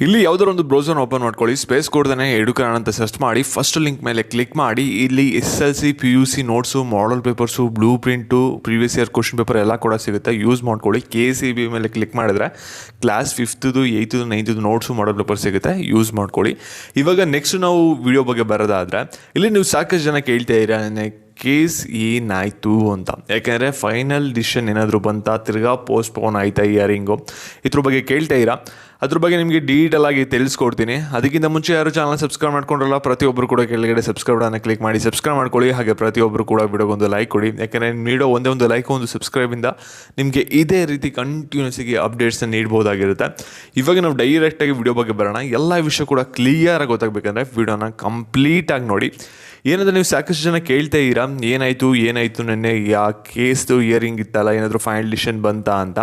ಇಲ್ಲಿ ಯಾವ್ದಾದ್ರು ಒಂದು ಬ್ರೌಸರ್ ಓಪನ್ ಮಾಡ್ಕೊಳ್ಳಿ. ಸ್ಪೇಸ್ ಕೊಡ್ದೇ ಎಡುಕರಣ ಅಂತ ಸರ್ಚ್ ಮಾಡಿ. ಫಸ್ಟ್ ಲಿಂಕ್ ಮೇಲೆ ಕ್ಲಿಕ್ ಮಾಡಿ. ಇಲ್ಲಿ S L C P U C notes model papers blue print previous year question paper ಎಲ್ಲ ಕೂಡ ಸಿಗುತ್ತೆ. ಯೂಸ್ ಮಾಡ್ಕೊಳ್ಳಿ. ಕೆ ಸಿ ಬಿ ಮೇಲೆ ಕ್ಲಿಕ್ ಮಾಡಿದ್ರೆ ಕ್ಲಾಸ್ ಫಿಫ್ತದು ಏಯ್ತದು ನೈನ್ತದು ನೋಟ್ಸು ಮಾಡಲ್ ಪೇಪರ್ ಸಿಗುತ್ತೆ. ಯೂಸ್ ಮಾಡ್ಕೊಳ್ಳಿ. ಇವಾಗ ನೆಕ್ಸ್ಟ್ ನಾವು ವಿಡಿಯೋ ಬಗ್ಗೆ ಬರೋದಾದರೆ, ಇಲ್ಲಿ ನೀವು ಸಾಕಷ್ಟು ಜನ ಕೇಳ್ತಾ ಇರ ಕೇಸ್ ಏನಾಯಿತು ಅಂತ? ಯಾಕೆಂದರೆ ಫೈನಲ್ ಡಿಸಿಷನ್ ಏನಾದರೂ ಬಂತ, ತಿರ್ಗಾ ಪೋಸ್ಟ್ಪೋನ್ ಆಯ್ತಾ ಇಯರಿಂಗು ಇದ್ರ ಬಗ್ಗೆ ಕೇಳ್ತಾ ಇರಾ ಅದ್ರ ಬಗ್ಗೆ ನಿಮಗೆ ಡೀಟೇಲ್ ಆಗಿ ತಿಳಿಸ್ಕೊಡ್ತೀನಿ. ಅದಕ್ಕಿಂತ ಮುಂಚೆ ಯಾರು ಚಾನಲ್ ಸಬ್ಸ್ಕ್ರೈಬ್ ಮಾಡ್ಕೊಂಡ್ರಲ್ಲ ಪ್ರತಿಯೊಬ್ಬರು ಕೂಡ ಕೆಳಗಡೆ ಸಬ್ಸ್ಕ್ರೈಬ್ ಅನ್ನ ಕ್ಲಿಕ್ ಮಾಡಿ ಸಬ್ಸ್ಕ್ರೈಬ್ ಮಾಡ್ಕೊಳ್ಳಿ. ಹಾಗೆ ಪ್ರತಿಯೊಬ್ಬರು ಕೂಡ ವಿಡಿಯೋಗೊಂದು ಲೈಕ್ ಕೊಡಿ. ಯಾಕೆಂದರೆ ನೀಡೋ ಒಂದೇ ಒಂದು ಲೈಕ್ ಒಂದು ಸಬ್ಸ್ಕ್ರೈಬಿಂದ ನಿಮಗೆ ಇದೇ ರೀತಿ ಕಂಟಿನ್ಯೂಸ್ ಆಗಿ ಅಪ್ಡೇಟ್ಸ್ನ ನೀಡ್ಬೋದಾಗಿರುತ್ತೆ. ಇವಾಗ ನಾವು ಡೈರೆಕ್ಟಾಗಿ ವಿಡಿಯೋ ಬಗ್ಗೆ ಬರೋಣ. ಎಲ್ಲ ವಿಷಯ ಕೂಡ ಕ್ಲಿಯರಾಗಿ ಗೊತ್ತಾಗಬೇಕಂದ್ರೆ ವಿಡಿಯೋನ ಕಂಪ್ಲೀಟಾಗಿ ನೋಡಿ. ಏನಂದ್ರೆ ನೀವು ಸಾಕಷ್ಟು ಜನ ಕೇಳ್ತಾ ಇದ್ದೀರಾ, ಏನಾಯಿತು ಏನಾಯಿತು, ನೆನ್ನೆ ಯಾ ಕೇಸ್ದು ಇಯರಿಂಗ್ ಇತ್ತಲ್ಲ, ಏನಾದರೂ ಫೈನಲ್ ಡಿಸಿಷನ್ ಬಂತಾ ಅಂತ.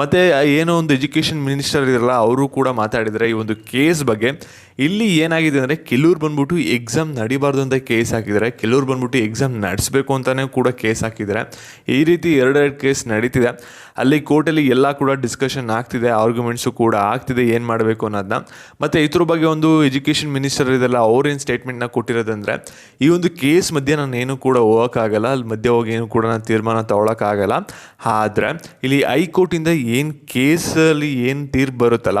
ಮತ್ತು ಏನೋ ಒಂದು ಎಜುಕೇಷನ್ ಮಿನಿಸ್ಟರ್ ಇರಲ್ಲ ಅವರು ಕೂಡ ಮಾತಾಡಿದರೆ ಈ ಒಂದು ಕೇಸ್ ಬಗ್ಗೆ. ಇಲ್ಲಿ ಏನಾಗಿದೆ ಅಂದರೆ ಕೆಲವ್ರು ಬಂದ್ಬಿಟ್ಟು ಎಕ್ಸಾಮ್ ನಡಿಬಾರ್ದು ಅಂತ ಕೇಸ್ ಹಾಕಿದ್ದಾರೆ. ಕೆಲವ್ರು ಬಂದ್ಬಿಟ್ಟು ಎಕ್ಸಾಮ್ ನಡೆಸಬೇಕು ಅಂತಲೇ ಕೂಡ ಕೇಸ್ ಹಾಕಿದ್ದಾರೆ. ಈ ರೀತಿ ಎರಡೆರಡು ಕೇಸ್ ನಡೀತಿದೆ. ಅಲ್ಲಿ ಕೋರ್ಟಲ್ಲಿ ಎಲ್ಲ ಕೂಡ ಡಿಸ್ಕಷನ್ ಆಗ್ತಿದೆ ಆರ್ಗ್ಯುಮೆಂಟ್ಸು ಕೂಡ ಆಗ್ತಿದೆ, ಏನು ಮಾಡಬೇಕು ಅನ್ನೋದನ್ನ ಮತ್ತು ಇದ್ರ ಬಗ್ಗೆ ಒಂದು ಎಜುಕೇಷನ್ ಮಿನಿಸ್ಟರ್ ಇದೆಲ್ಲ ಅವ್ರೇನು ಸ್ಟೇಟ್ಮೆಂಟ್ನ ಕೊಟ್ಟಿರೋದಂದರೆ, ಈ ಒಂದು ಕೇಸ್ ಮಧ್ಯೆ ನಾನು ಏನು ಕೂಡ ಹೋಗೋಕ್ಕಾಗಲ್ಲ, ಅಲ್ಲಿ ಮಧ್ಯೆ ಹೋಗಿ ಏನು ಕೂಡ ನಾನು ತೀರ್ಮಾನ ತಗೊಳಕ್ಕಾಗಲ್ಲ. ಆದರೆ, ಇಲ್ಲಿ ಹೈಕೋರ್ಟಿಂದ ಏನು ಕೇಸಲ್ಲಿ ಏನು ತೀರ್ಪು ಬರುತ್ತಲ್ಲ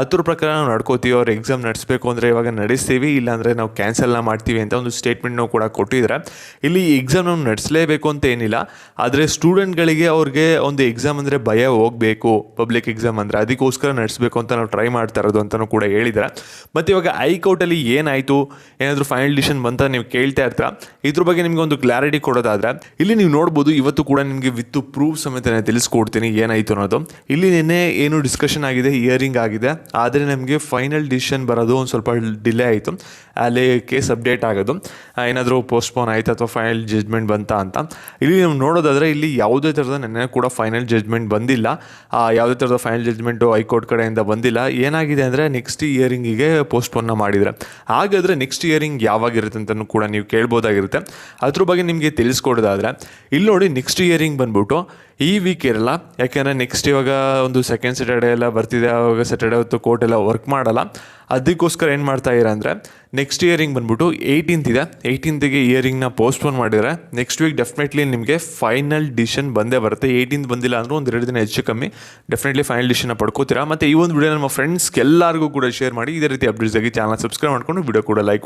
ಅದ್ರ ಪ್ರಕಾರ ನಾವು ನಡ್ಕೋತೀವಿ, ಅವ್ರು ಎಕ್ಸಾಮ್ ನಡೆಸಬೇಕು ಅಂದರೆ ಇವಾಗ ನಡೆಸ್ತೀವಿ, ಇಲ್ಲಾಂದರೆ ನಾವು ಕ್ಯಾನ್ಸಲ್ನ ಮಾಡ್ತೀವಿ ಅಂತ ಒಂದು ಸ್ಟೇಟ್ಮೆಂಟ್ನ ಕೂಡ ಕೊಟ್ಟಿದ್ದಾರೆ. ಇಲ್ಲಿ ಎಕ್ಸಾಮ್ ನಾವು ನಡೆಸಲೇಬೇಕು ಅಂತ ಏನಿಲ್ಲ, ಆದರೆ ಸ್ಟೂಡೆಂಟ್ಗಳಿಗೆ ಅವ್ರಿಗೆ ಒಂದು ಎಕ್ಸಾಮ್ ಅಂದರೆ ಭಯ ಹೋಗಬೇಕು ಪಬ್ಲಿಕ್ ಎಕ್ಸಾಮ್ ಅಂದರೆ ಅದಕ್ಕೋಸ್ಕರ ನಡೆಸಬೇಕು ಅಂತ ನಾವು ಟ್ರೈ ಮಾಡ್ತಾ ಇರೋದು ಅಂತಲೂ ಕೂಡ ಹೇಳಿದ್ದಾರೆ. ಮತ್ತು ಇವಾಗ ಹೈಕೋರ್ಟಲ್ಲಿ ಏನಾಯಿತು, ಏನಾದರೂ ಫೈನಲ್ ಡಿಸಿಷನ್ ಬಂತ ನೀವು ಕೇಳ್ತಾ ಇರ್ತೀರ? ಇದ್ರ ಬಗ್ಗೆ ನಿಮಗೆ ಒಂದು ಕ್ಲಾರಿಟಿ ಕೊಡೋದಾದ್ರೆ, ಇಲ್ಲಿ ನೀವು ನೋಡ್ಬೋದು, ಇವತ್ತು ಕೂಡ ನಿಮಗೆ ವಿತ್ ಪ್ರೂಫ್ ಸಮೇತ ತಿಳಿಸ್ಕೊಡ್ತೀನಿ ಏನಾಯಿತು ಅನ್ನೋದು. ಇಲ್ಲಿ ನಿನ್ನೆ ಏನು ಡಿಸ್ಕಷನ್ ಆಗಿದೆ ಇಯರಿಂಗ್ ಆಗಿದೆ ಆದರೆ ನಮಗೆ ಫೈನಲ್ ಡಿಸಿಷನ್ ಬರೋದು ಒಂದು ಸ್ವಲ್ಪ ಡಿಲೇ ಆಯಿತು. ಅಲ್ಲಿ ಕೇಸ್ ಅಪ್ಡೇಟ್ ಆಗೋದು. ಏನಾದರೂ ಪೋಸ್ಟ್ಪೋನ್ ಆಯಿತು ಅಥವಾ ಫೈನಲ್ ಜಜ್ಮೆಂಟ್ ಬಂತ ಅಂತ. ಇಲ್ಲಿ ನೀವು ನೋಡೋದಾದರೆ ಇಲ್ಲಿ ಯಾವುದೇ ಥರದ ನೆನ್ನೆ ಕೂಡ ಫೈನಲ್ ಜಜ್ಮೆಂಟ್ ಬಂದಿಲ್ಲ. ಯಾವುದೇ ಥರದ ಫೈನಲ್ ಜಜ್ಮೆಂಟು ಹೈಕೋರ್ಟ್ ಕಡೆಯಿಂದ ಬಂದಿಲ್ಲ. ಏನಾಗಿದೆ ಅಂದರೆ ನೆಕ್ಸ್ಟ್ ಇಯರಿಂಗಿಗೆ ಪೋಸ್ಟ್ಪೋನ್ನ ಮಾಡಿದರೆ. ಹಾಗಾದರೆ ನೆಕ್ಸ್ಟ್ ಇಯರಿಂಗ್ ಯಾವಾಗಿರುತ್ತೆ ಅಂತಲೂ ಕೂಡ ನೀವು ಕೇಳ್ಬೋದಾಗಿರುತ್ತೆ. ಅದ್ರ ಬಗ್ಗೆ ನಿಮಗೆ ತಿಳಿಸ್ಕೊಡೋದಾದರೆ, ಇಲ್ಲಿ ನೋಡಿ ನೆಕ್ಸ್ಟ್ ಇಯರಿಂಗ್ ಬಂದ್ಬಿಟ್ಟು ಈ ವೀಕ್ ಇರಲ್ಲ. ಯಾಕೆಂದರೆ ನೆಕ್ಸ್ಟ್ ಇವಾಗ ಒಂದು ಸೆಕೆಂಡ್ ಸ್ಯಾಟರ್ಡೆ ಎಲ್ಲ ಬರ್ತಿದೆ. ಆವಾಗ ಸ್ಯಾಟರ್ಡೆ ಹೊತ್ತು ಕೋರ್ಟ್ ಎಲ್ಲ ವರ್ಕ್ ಮಾಡಲ್ಲ. ಅದಕ್ಕೋಸ್ಕರ ಏನು ಮಾಡ್ತಾ ಅಂದರೆ ನೆಕ್ಸ್ಟ್ ಇಯರಿಂಗ್ ಬಂದ್ಬಿಟ್ಟು ಏಯ್ಟೀನ್ತ್ ಇದೆ. ಏಯ್ಟೀನ್ತಿಗೆ ಇಯರಿಂಗ್ನ ಪೋಸ್ಟ್ಪೋನ್ ಮಾಡಿದರೆ ನೆಕ್ಸ್ಟ್ ವೀಕ್ ಡೆಫಿನೆಟ್ಲಿ ನಿಮಗೆ ಫೈನಲ್ ಡಿಸಿಷನ್ ಬಂದೇ ಬರುತ್ತೆ. ಏಯ್ಟೀನ್ತ್ ಬಂದಿಲ್ಲ ಅಂದ್ರೆ ಒಂದು ಎರಡು ದಿನ ಹೆಚ್ಚು ಕಮ್ಮಿ. ಡೆಫಿನೆಟ್ಲಿ ಫೈನಲ್ ಡಿಸಿಷನ್ನ ಪಡ್ಕೋತೀರಾ. ಮತ್ತು ಈ ಒಂದು ವಿಡಿಯೋ ನಮ್ಮ ಫ್ರೆಂಡ್ಸ್ಗೆ ಎಲ್ಲರಿಗೂ ಕೂಡ ಶೇರ್ ಮಾಡಿ. ಇದೇ ರೀತಿ ಅಪ್ಡೇಟ್ಸ್ ಆಗಿ ಚಾನಲ್ ಸಬ್ಸ್ಕ್ರೈಬ್ ಮಾಡ್ಕೊಂಡು ವಿಡಿಯೋ ಕೂಡ ಲೈಕ್